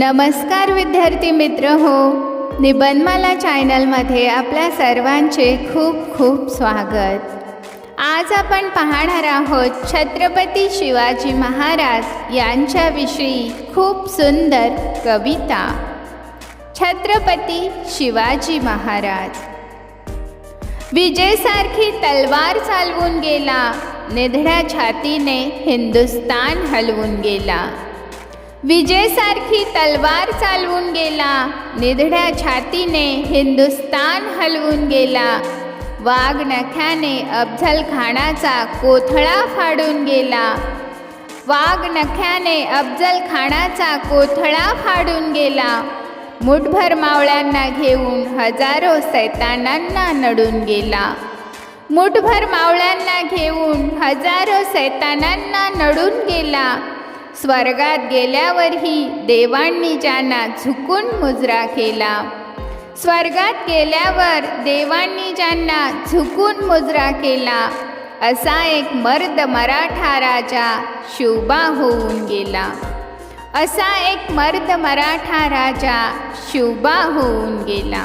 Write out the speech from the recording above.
नमस्कार विद्यार्थी मित्र हो निबंधमाला चॅनलमध्ये आपल्या सर्वांचे खूप खूप स्वागत. आज आपण पाहणार आहोत छत्रपती शिवाजी महाराज यांच्याविषयी खूप सुंदर कविता. छत्रपती शिवाजी महाराज. विजेसारखी तलवार चालवून गेला निधड्या छातीने हिंदुस्तान हलवून गेला. विजेसारखी तलवार चालवून गेला. निधड्या छातीने हिंदुस्तान हलवून गेला. वाघ नख्याने अफझल खानाचा कोथळा फाडून गेला. वाघ नख्याने अफजल खानाचा कोथळा फाडून गेला. मुठभर मावळ्यांना घेऊन हजारो सैतानांना नडून गेला. मुठभर मावळ्यांना घेऊन हजारो सैतानांना नडून गेला. स्वर्गात गेल्यावरही देवांनी ज्यांना झुकून मुजरा केला. स्वर्गात गेल्यावर देवांनी ज्यांना झुकून मुजरा केला असा एक मर्द मराठा राजा शिवबा होऊन गेला. असा एक मर्द मराठा राजा शिवबा होऊन गेला.